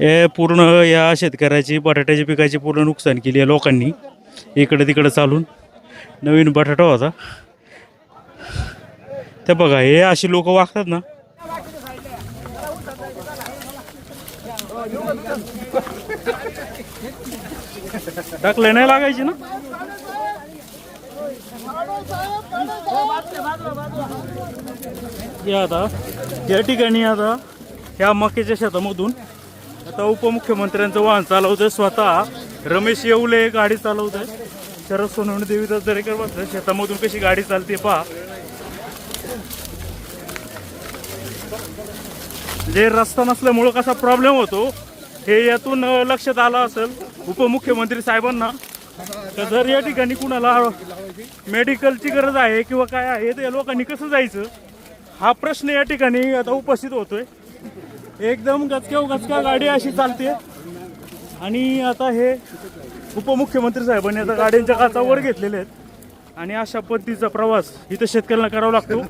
हे पूर्ण या शेतकऱ्याची बटाट्याच्या पिकाची पूर्ण नुकसान केली आहे लोकांनी. इकडे तिकडे चालून. नवीन बटाटा होता. ते बघा हे अशी लोक वागतात ना. टाकले नाही लागायची ना? या आता या ठिकाणी आता ह्या मक्याच्या शेतामधून आता उपमुख्यमंत्र्यांचं वाहन चालवतोय स्वतः. रमेश येवले गाडी चालवतंय. शरद सोनवणे देवीदास दरेकर बसले. शेतामधून कशी गाडी चालते पहा. जे रस्ता नसल्यामुळं कसा प्रॉब्लेम होतो हे यातून लक्षात आलं असेल उपमुख्यमंत्री साहेबांना. तर जर या ठिकाणी कुणाला मेडिकलची गरज आहे किंवा काय आहे तर या लोकांनी कसं जायचं? हा प्रश्न या ठिकाणी आता उपस्थित होतोय. एकदम गचक्या गचक्या गाडी अशी चालते. आणि आता हे उपमुख्यमंत्री साहेबांनी आता गाड्यांच्या काचावर घेतलेले आहेत. आणि अशा पद्धतीचा प्रवास इथं शेतकऱ्यांना करावा लागतो.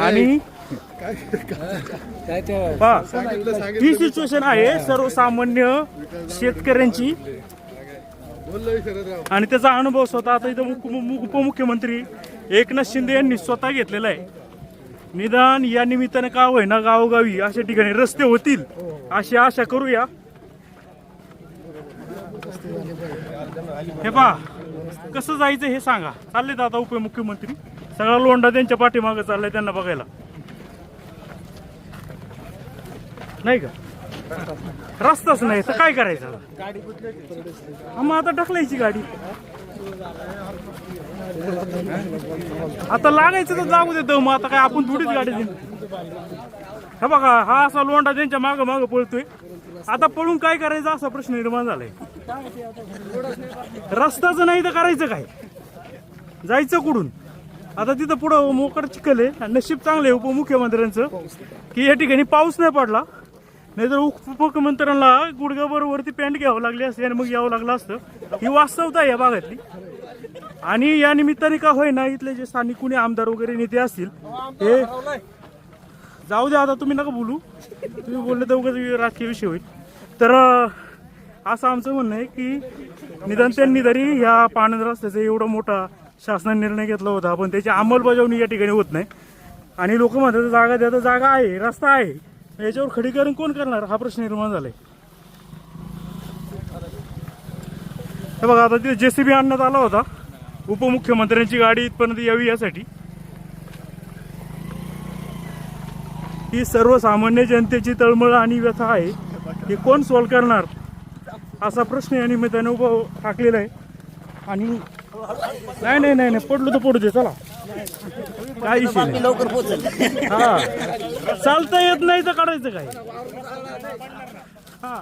आणि ही सिच्युएशन आहे. सर्वसामान्य शेतकऱ्यांची. आणि त्याचा अनुभव स्वतः आता इथं उपमुख्यमंत्री एकनाथ शिंदे यांनी स्वतः घेतलेला आहे. निदान या निमित्तानं का होईना गावोगावी अशा ठिकाणी रस्ते होतील अशी आशा करूया. हे पहा कसं जायचं हे सांगा. चाललेत आता उपमुख्यमंत्री. सगळा लोंडा त्यांच्या पाठीमागं चाललाय त्यांना बघायला. नाही का? रस्ताच नाही तर काय करायचं हा, मग आता ढकलायची गाडी. आता लागायचं तर लागू दे मग आता काय आपण थोडीच गाडी देऊ. हे बघा हा असा लोंडा त्यांच्या माग माग पळतोय. आता पळून काय करायचं असा प्रश्न निर्माण झालाय. रस्ताच नाही तर करायचं काय? जायचं कुठून? आता तिथं पुढं मोकड चिखल आहे. आणि नशीब चांगलं आहे उपमुख्यमंत्र्यांचं की या ठिकाणी पाऊस नाही पडला. नाहीतर उपमुख्यमंत्र्यांना गुडघाभर वरती पॅन्ट घ्यावं लागली असते आणि मग यावं लागलं असतं. ही वास्तवता या भागातली. आणि या निमित्ताने का होईना इथले जे स्थानिक कुणी आमदार वगैरे नेते असतील हे जाऊ द्या आता तुम्ही नका बोलू. तुम्ही बोलले तर उगाच राजकीय विषय होईल. तर असं आमचं म्हणणं आहे की निदान त्यांनी तरी ह्या पाणंद रस्त्याचा एवढा मोठा शासनाने निर्णय घेतला होता पण त्याची अंमलबजावणी या ठिकाणी होत नाही. आणि लोक म्हणतात जागा द्या तर जागा आहे रस्ता आहे. याच्यावर खडीकरण कोण करणार? हा प्रश्न निर्माण झालाय. हे बघा आता तिथे जेसीबी आणण्यात आला होता उपमुख्यमंत्र्यांची गाडी इथपर्यंत यावी यासाठी. ही सर्वसामान्य जनतेची तळमळ आणि व्यथा आहे. हे कोण सॉल्व करणार? असा प्रश्न या निमित्ताने उभा टाकलेला आहे. आणि नाही नाही नाही नाही पडलो तर पडू दे चला. काय विषय नाही. लवकर पोहोचल. हा. चालता येत नाही तर काढायचं काय? हा.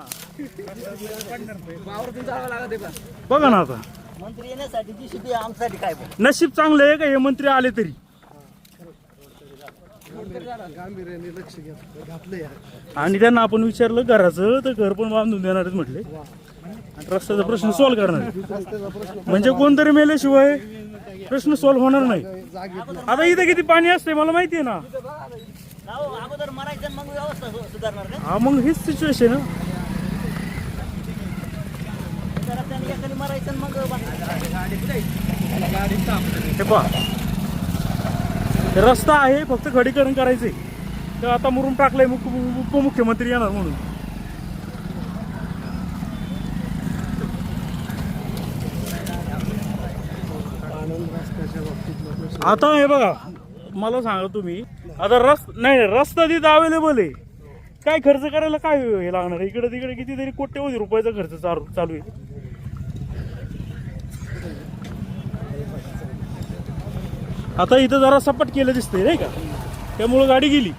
बघा ना आता. मंत्री येण्यासाठी जी शिटी आमच्यासाठी काय नशीब चांगलं आहे का? हे मंत्री आले तरी. आणि त्यांना आपण विचारलं घराचं तर घर पण बांधून देणार आहेत म्हटले. आणि रस्त्याचा प्रश्न सॉल्व्ह करणार आहेत. म्हणजे कोणतरी मेल्याशिवाय प्रश्न सॉल्व्ह होणार नाही. आता इथं किती पाणी असते मला माहिती आहे ना. अगोदर मरायचं मग व्यवस्था सुधारणार का? हा मग हीच सिच्युएशन एकाने मरायचं मग. हे पहा. हे रस्ता आहे फक्त खडीकरण करायचंय. तर आता मुरुम टाकलंय मुख उपमुख्यमंत्री येणार म्हणून. आता हे बघा मला सांगा तुम्ही आता रस नाही नाही, रस्ता तिथं अवेलेबल आहे. काय खर्च करायला काय हे लागणार? आहे? इकडे तिकडे कितीतरी कोट्यवधी रुपयाचा खर्च चालू चालू आहे. आता इथं जरा सपाट केलं दिसतंय नाही का? त्यामुळं गाडी गेली.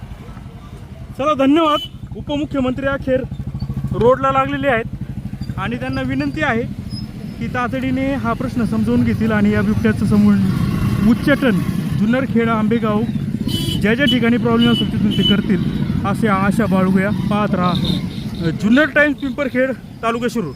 चला धन्यवाद. उपमुख्यमंत्री अखेर रोडला लागलेले आहेत. आणि त्यांना विनंती आहे की तातडीने हा प्रश्न समजून घेतील आणि या बिबट्याचं समोर उच्चाटन जुन्नरखेड आंबेगाव. ज्या ज्या ठिकाणी प्रॉब्लेम असतील तिथून ते करतील असे आशा बाळगूया. पाहत राहा. जुन्नर टाईम्स पिंपरखेड तालुका शिरूर